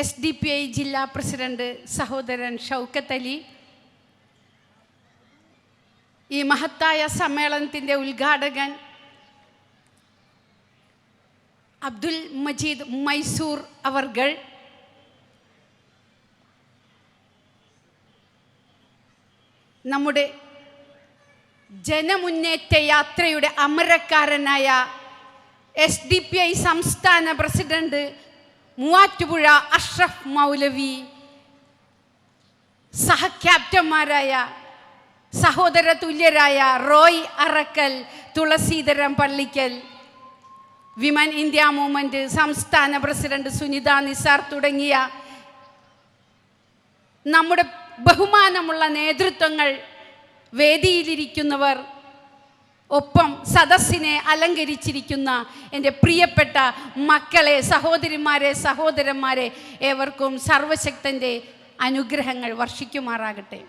S D P I ജില്ലാ president സഹോദരൻ ഷൗക്കത്ത് അലി. ഈ മഹത്തായ സമ്മേളനത്തിന്റെ ഉദ്ഘാടകൻ അബ്ദുൽ മജീദ് മൈസൂർ അവർകൾ നമ്മുടെ ജനമുന്നേറ്റ യാത്രയുടെ അമരക്കാരനായ എസ് ഡി പി ഐ സംസ്ഥാന പ്രസിഡന്റ് മൂവാറ്റുപുഴ അഷ്റഫ് മൗലവി സഹ ക്യാപ്റ്റന്മാരായ സഹോദര തുല്യരായ Roy Arakkal Thulaseedharan Pallikkal women India movement സംസ്ഥാന പ്രസിഡന്റ് സുനിത നിസാർ തുടങ്ങിയ നമ്മുടെ ബഹുമാനമുള്ള നേതൃത്വങ്ങൾ വേദിയിലിരിക്കുന്നവർ ഒപ്പം സദസ്സിനെ അലങ്കരിച്ചിരിക്കുന്ന എന്റെ പ്രിയപ്പെട്ട മക്കളെ സഹോദരിമാരെ സഹോദരന്മാരെ ഏവർക്കും സർവശക്തന്റെ അനുഗ്രഹങ്ങൾ വർഷിക്കുമാറാകട്ടെ.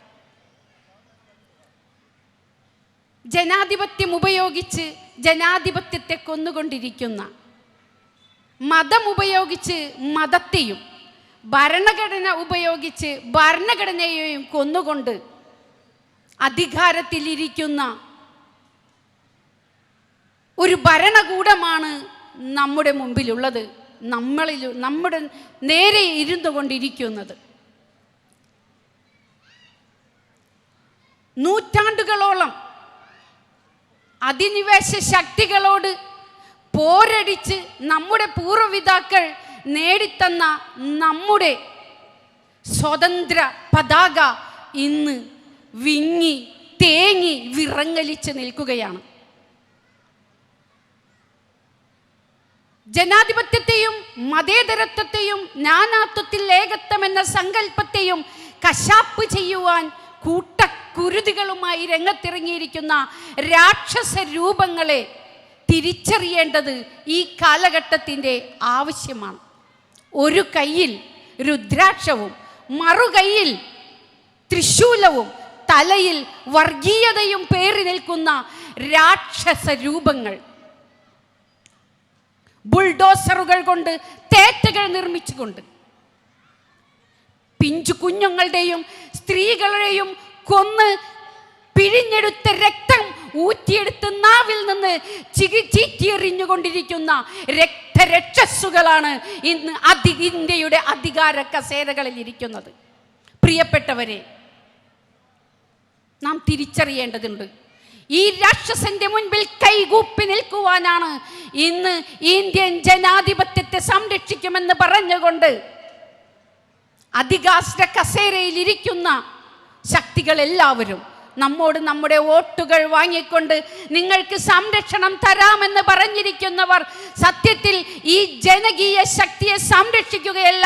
ജനാധിപത്യം ഉപയോഗിച്ച് ജനാധിപത്യത്തെ കൊന്നുകൊണ്ടിരിക്കുന്ന മതം ഉപയോഗിച്ച് മതത്തെയും ഭരണഘടന ഉപയോഗിച്ച് ഭരണഘടനയെയും കൊന്നുകൊണ്ട് അധികാരത്തിലിരിക്കുന്ന ഒരു ഭരണകൂടമാണ് നമ്മുടെ മുമ്പിലുള്ളത് നമ്മളിൽ നമ്മുടെ നേരെ ഇരുന്നു കൊണ്ടിരിക്കുന്നത്. നൂറ്റാണ്ടുകളോളം അധിനിവേശ ശക്തികളോട് പോരടിച്ച് നമ്മുടെ പൂർവപിതാക്കൾ നേടിത്തന്ന നമ്മുടെ സ്വതന്ത്ര പതാക ഇന്ന് വിങ്ങി തേങ്ങി വിറങ്ങലിച്ച് നിൽക്കുകയാണ്. ജനാധിപത്യത്തെയും മതേതരത്വത്തെയും നാനാത്വത്തിൽ ഏകത്വം എന്ന സങ്കല്പത്തെയും കശാപ്പ് ചെയ്യുവാൻ കൂട്ടക്കുരുതികളുമായി രംഗത്തിറങ്ങിയിരിക്കുന്ന രാക്ഷസ രൂപങ്ങളെ തിരിച്ചറിയേണ്ടത് ഈ കാലഘട്ടത്തിന്റെ ആവശ്യമാണ്. ഒരു കയ്യിൽ രുദ്രാക്ഷവും മറുകൈയിൽ തൃശൂലവും തലയിൽ വർഗീയതയും പേറി നിൽക്കുന്ന രാക്ഷസ രൂപങ്ങൾ. ബുൾഡോസറുകൾ കൊണ്ട് തേറ്റകൾ നിർമ്മിച്ചുകൊണ്ട്. പിഞ്ചു കുഞ്ഞുങ്ങളുടെയും സ്ത്രീകളുടെയും കൊന്ന് പിഴിഞ്ഞെടുത്ത രക്തം ഊറ്റിയെടുത്ത് നാവിൽ നിന്ന് ചികി ചീറ്റിയെറിഞ്ഞുകൊണ്ടിരിക്കുന്ന രക്തരക്ഷസ്സുകളാണ് ഇന്ന് അധി ഇന്ത്യയുടെ അധികാര കസേരകളിൽ ഇരിക്കുന്നത്. പ്രിയപ്പെട്ടവരെ നാം തിരിച്ചറിയേണ്ടതുണ്ട് ഈ രാക്ഷസന്റെ മുൻപിൽ കൈകൂപ്പി നിൽക്കുവാനാണ്. ഇന്ന് ഇന്ത്യൻ ജനാധിപത്യത്തെ സംരക്ഷിക്കുമെന്ന് പറഞ്ഞുകൊണ്ട് അധികാസ്ത്ര കസേരയിൽ ഇരിക്കുന്ന ശക്തികളെല്ലാവരും നമ്മോട് നമ്മുടെ വോട്ടുകൾ വാങ്ങിക്കൊണ്ട് നിങ്ങൾക്ക് സംരക്ഷണം തരാമെന്ന് പറഞ്ഞിരിക്കുന്നവർ സത്യത്തിൽ ഈ ജനകീയ ശക്തിയെ സംരക്ഷിക്കുകയല്ല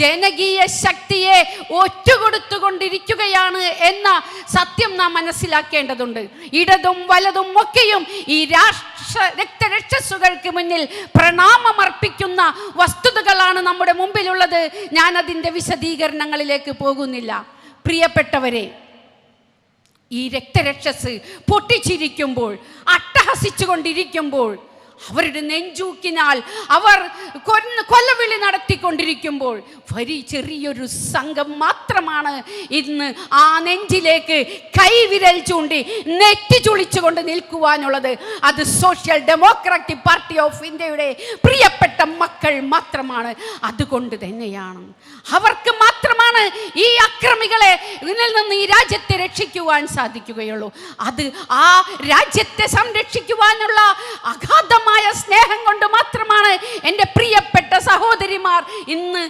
ജനകീയ ശക്തിയെ ഒറ്റുകൊടുത്തുകൊണ്ടിരിക്കുകയാണ് എന്ന സത്യം നാം മനസ്സിലാക്കേണ്ടതുണ്ട്. ഇടതും വലതും ഒക്കെയും ഈ രാഷ്ട്ര രക്തരക്ഷസുകൾക്ക് മുന്നിൽ പ്രണാമമർപ്പിക്കുന്ന വസ്തുതകളാണ് നമ്മുടെ മുമ്പിലുള്ളത്. ഞാൻ അതിന്റെ വിശദീകരണങ്ങളിലേക്ക് പോകുന്നില്ല. പ്രിയപ്പെട്ടവരെ ഈ രക്തരക്ഷസ് പൊട്ടിച്ചിരിക്കുമ്പോൾ അട്ടഹസിച്ചു കൊണ്ടിരിക്കുമ്പോൾ അവരുടെ നെഞ്ചൂക്കിനാൽ അവർ കൊല്ലവിളി നടത്തിക്കൊണ്ടിരിക്കുമ്പോൾ വരി ചെറിയൊരു സംഘം മാത്രമാണ് ഇന്ന് ആ നെഞ്ചിലേക്ക് കൈവിരൽ ചൂണ്ടി നെറ്റി ചുളിച്ചുകൊണ്ട് നിൽക്കുവാനുള്ളത്. അത് സോഷ്യൽ ഡെമോക്രാറ്റിക് പാർട്ടി ഓഫ് ഇന്ത്യയുടെ പ്രിയപ്പെട്ട മക്കൾ മാത്രമാണ്. അതുകൊണ്ട് തന്നെയാണ്. അവർക്ക് മാത്രമാണ് ഈ അക്രമികളെ ഇതിൽ നിന്ന് ഈ രാജ്യത്തെ രക്ഷിക്കുവാൻ സാധിക്കുകയുള്ളൂ. അത് ആ രാജ്യത്തെ സംരക്ഷിക്കുവാനുള്ള അഗാധമായ സ്നേഹം കൊണ്ട് മാത്രമാണ് എന്റെ പ്രിയപ്പെട്ട സഹോദരിമാർ ഇന്ന്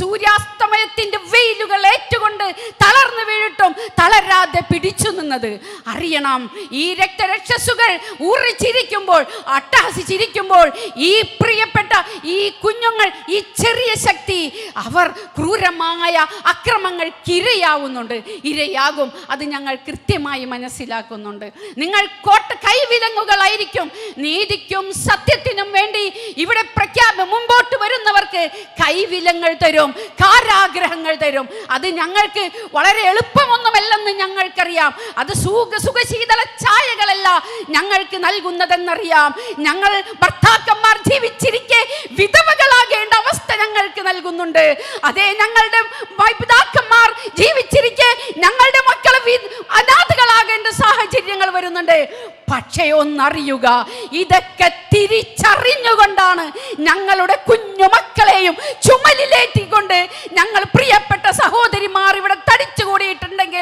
സൂര്യാസ്തമയത്തിന്റെ വെയിലുകൾ ഏറ്റുകൊണ്ട് തളർന്നു വീണിട്ടും തളരാതെ പിടിച്ചു നിന്നത്. അറിയണം ഈ രക്തരക്ഷസുകൾ ഊറിച്ചിരിക്കുമ്പോൾ അട്ടഹസിച്ചിരിക്കുമ്പോൾ ഈ പ്രിയപ്പെട്ട ഈ കുഞ്ഞുങ്ങൾ ഈ ചെറിയ ശക്തി അവർ ക്രൂരമായ അക്രമങ്ങൾ ഇരയാവുന്നുണ്ട് ഇരയാകും. അത് ഞങ്ങൾ കൃത്യമായി മനസ്സിലാക്കുന്നുണ്ട്. നിങ്ങൾ കോട്ട കൈവിലങ്ങുകളായിരിക്കും. നീതിക്കും സത്യത്തിനും വേണ്ടി ഇവിടെ പ്രഖ്യാപ മുമ്പോട്ട് വരുന്നവർക്ക് കൈവിലങ്ങൾ തരും കാരാഗ്രഹങ്ങൾ തരും. അത് ഞങ്ങൾക്ക് വളരെ എളുപ്പമൊന്നുമല്ലെന്ന് ഞങ്ങൾക്കറിയാം. അത് സുഖ സുഖശീതള ഛായകളല്ല ഞങ്ങൾക്ക് നൽകുന്നതെന്നറിയാം. ഞങ്ങൾ ഭർത്താക്കന്മാർ ജീവിച്ചിരിക്കെ വിധവകളാകേണ്ട അവസ്ഥ ഞങ്ങൾക്ക് നൽകുന്നുണ്ട്. അതേ ഞങ്ങളുടെ പിതാക്കന്മാർ ജീവിച്ചിരിക്കെ ഞങ്ങളുടെ മക്കളെ അനാഥകളാകേണ്ട സാഹചര്യങ്ങൾ വരുന്നുണ്ട്. പക്ഷേ ഒന്നറിയുക ഇതൊക്കെ തിരിച്ചറിഞ്ഞുകൊണ്ടാണ് ഞങ്ങളുടെ കുഞ്ഞുമക്കളെയും ചുമലിലേറ്റിക്കൊണ്ട് ഞങ്ങൾ പ്രിയപ്പെട്ട സഹോദരിമാർ ഇവിടെ തടിച്ചു കൂടിയിട്ടുണ്ടെങ്കിൽ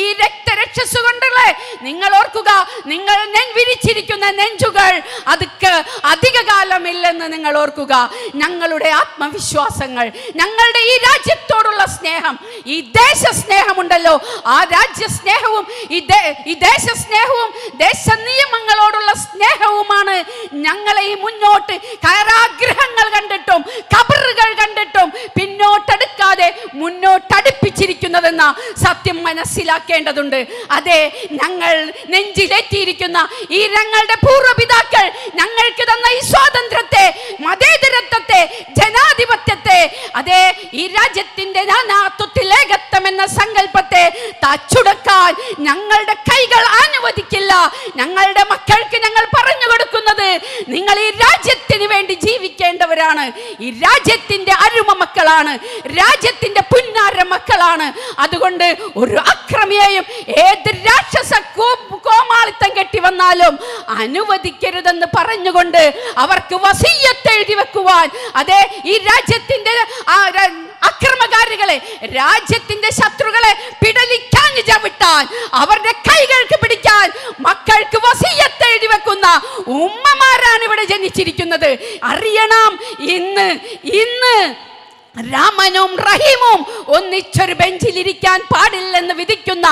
ഈ രക്തരക്ഷസ് കൊണ്ടുള്ള നിങ്ങൾ ഓർക്കുക നിങ്ങൾ വിരിച്ചിരിക്കുന്ന നെഞ്ചുകൾ അതൊക്കെ അധിക കാലമില്ലെന്ന് നിങ്ങൾ ഓർക്കുക. ഞങ്ങളുടെ ആത്മവിശ്വാസങ്ങൾ ഞങ്ങളുടെ ഈ രാജ്യത്തോടുള്ള സ്നേഹം ഈ ദേശസ്നേഹമുണ്ടല്ലോ. ആ രാജ്യസ്നേഹവും ഈ ദേശ ഈ ദേശസ്നേഹവും ദേശ നിയമങ്ങളോടുള്ള സ്നേഹവുമാണ് ഞങ്ങളെ ഈ മുന്നോട്ട് കാരാഗ്രഹങ്ങൾ കണ്ടിട്ടും കബറുകൾ കണ്ടിട്ടും പിന്നോട്ടെടുക്കാതെ മുന്നോട്ടടുപ്പിച്ചിരിക്കുന്നതെന്ന സത്യം മനസ്സിലാക്കേണ്ടതുണ്ട് അതെ ഞങ്ങൾ നെഞ്ചിലേറ്റിയിരിക്കുന്ന ഈ ഞങ്ങളുടെ പൂർവപിതാക്കൾ ഞങ്ങൾക്ക് തന്ന ഈ സ്വാതന്ത്ര്യത്തെ മതേതരത്വത്തെ ജനാധിപത്യത്തെ അതെ ഈ രാജ്യത്തിന്റെ നാനാത്വത്തിൽ ഏകത്വം എന്ന സങ്കല്പത്തെ തച്ചുടക്കാൻ ഞങ്ങളുടെ കൈകൾ അനുവദിക്കില്ല. ഞങ്ങളുടെ മക്കൾക്ക് ഞങ്ങൾ കൊടുക്കുന്നത് നിങ്ങൾ ഈ രാജ്യത്തിന് വേണ്ടി ജീവിക്കേണ്ടവരാണ്. ഈ രാജ്യത്തിന്റെ അരുമ മക്കളാണ്. രാജ്യത്തിന്റെ പുന്നാര മക്കളാണ്. അതുകൊണ്ട് ഒരു അക്രമിയെയും ഏത് രാക്ഷസ കോമാളിത്തം കെട്ടി വന്നാലും അനുവദിക്കരുതെന്ന് പറഞ്ഞുകൊണ്ട് അവർക്ക് വസീയത്ത് എഴുതി വെക്കുവാൻ. അതെ ഈ രാജ്യത്തിന്റെ അക്രമകാരികളെ രാജ്യത്തിന്റെ ശത്രുക്കളെ പിടലിക്കാൻ ചവിട്ടാൻ അവരുടെ കൈകൾക്ക് പിടിക്കാൻ മക്കൾക്ക് വസീയത്ത് എഴുതി വെക്കുന്ന ഉമ്മമാരാണ് ഇവിടെ ജനിച്ചിരിക്കുന്നത് അറിയണം. ഇന്ന് ഇന്ന് രാമനും റഹീമും ഒന്നിച്ചൊരു ബെഞ്ചിലിരിക്കാൻ പാടില്ലെന്ന് വിധിക്കുന്ന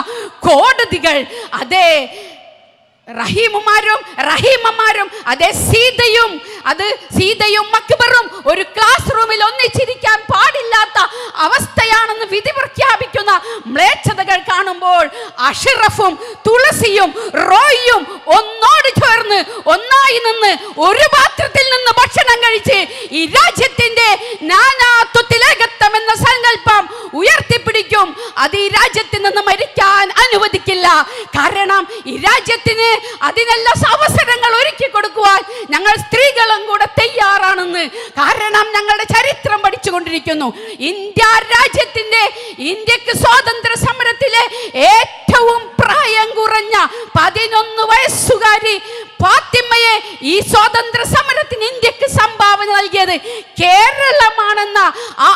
കോടതികൾ. അതെ റഹീമുമാരും റഹീമമാരും അതേ സീതയും അത് സീതയും മക്ബറും ഒരു ക്ലാസ് റൂമിൽ ഒന്നിച്ചിരിക്കാൻ പാടില്ലാത്ത അവസ്ഥയാണെന്ന് വിധി പ്രഖ്യാപിക്കുന്ന മ്ലേച്ഛതകൾ കാണുമ്പോൾ അഷറഫും തുളസിയും റോയിയും ഒന്നോട് ചേർന്ന് ഒന്നായി നിന്ന് ഒരു പാത്രത്തിൽ നിന്ന് ഭക്ഷണം കഴിച്ച് ഈ രാജ്യത്തിന്റെ നാനാത്വത്തിലേകത്വം എന്ന സങ്കല്പം ഉയർത്തിപ്പിടിക്കും. അത് ഈ രാജ്യത്തിൽ നിന്ന് മരിക്കാൻ അനുവദിക്കില്ല. കാരണം ഈ രാജ്യത്തിന് അതിനെല്ലാം അവസരങ്ങൾ ഒരുക്കി കൊടുക്കുവാൻ ഞങ്ങൾ സ്ത്രീകളും കൂടെ തയ്യാറാണെന്ന്. കാരണം ഞങ്ങളുടെ ചരിത്രം പഠിച്ചുകൊണ്ടിരിക്കുന്നു. ഇന്ത്യ രാജ്യത്തിന്റെ ഇന്ത്യയ്ക്ക് സ്വാതന്ത്ര്യ സമരത്തിലെ ഏറ്റവും പ്രായം കുറഞ്ഞ പതിനൊന്ന് വയസ്സുകാരി ഫാത്തിമയെ ഈ സ്വാതന്ത്ര്യ സമരത്തിന് ഇന്ത്യയ്ക്ക് സംഭാവന നൽകിയത് കേരളമാണെന്ന ആ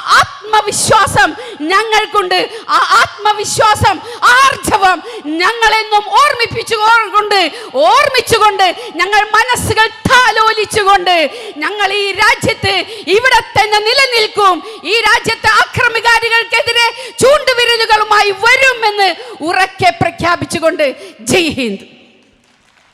ആത്മവിശ്വാസം ഞങ്ങൾക്കുണ്ട്. ആ ആത്മവിശ്വാസം ആർജവം ഞങ്ങളെന്നും ഓർമ്മിപ്പിച്ചു കൊണ്ട് ഓർമ്മിച്ചുകൊണ്ട് ഞങ്ങൾ മനസ്സുകൾ താലോലിച്ചുകൊണ്ട് ഞങ്ങൾ ഈ രാജ്യത്ത് ഇവിടെ തന്നെ നിലനിൽക്കും. ഈ രാജ്യത്തെ ആക്രമികാരികൾക്കെതിരെ ചൂണ്ടുവിരലുകളുമായി വരുമെന്ന് ഉറക്കെ പ്രഖ്യാപിച്ചുകൊണ്ട് ജയ് ഹിന്ദ്.